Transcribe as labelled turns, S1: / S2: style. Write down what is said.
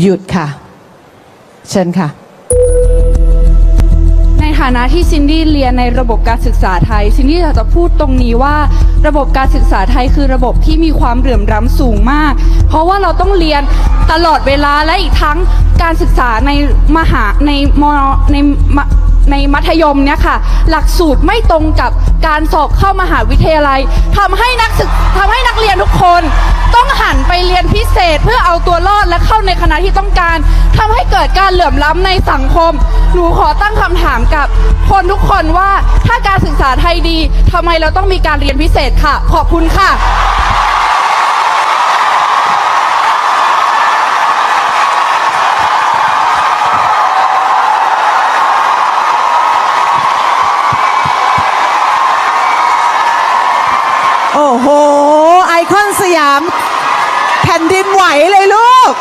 S1: หยุดค่ะ เชิญค่ะ
S2: ในฐานะที่ซินดี้เรียนในระบบการศึกษาไทย ซินดี้อยากจะพูดตรงนี้ว่าระบบการศึกษาไทยคือระบบที่มีความเหลื่อมล้ำสูงมาก เพราะว่าเราต้องเรียนตลอดเวลาและอีกทั้งการศึกษาในมหาในมในมในมัธยมเนี่ยค่ะ หลักสูตรไม่ตรงกับการสอบเข้ามหาวิทยาลัยทำให้นักศึกทำให้นักเรียนทุกคนต เรียนพิเศษเพื่อเอาตัวรอดและเข้าในคณะที่ต้องการทำให้เกิดการเหลื่อมล้ำในสังคม หนูขอตั้งคำถามกับคนทุกคนว่าถ้าการศึกษาไทยดีทำไมเราต้องมีการเรียนพิเศษค่ะ ขอบคุณค่ะ
S1: โอ้โห ไอคอนสยาม แผ่นดินไหวเลยลูก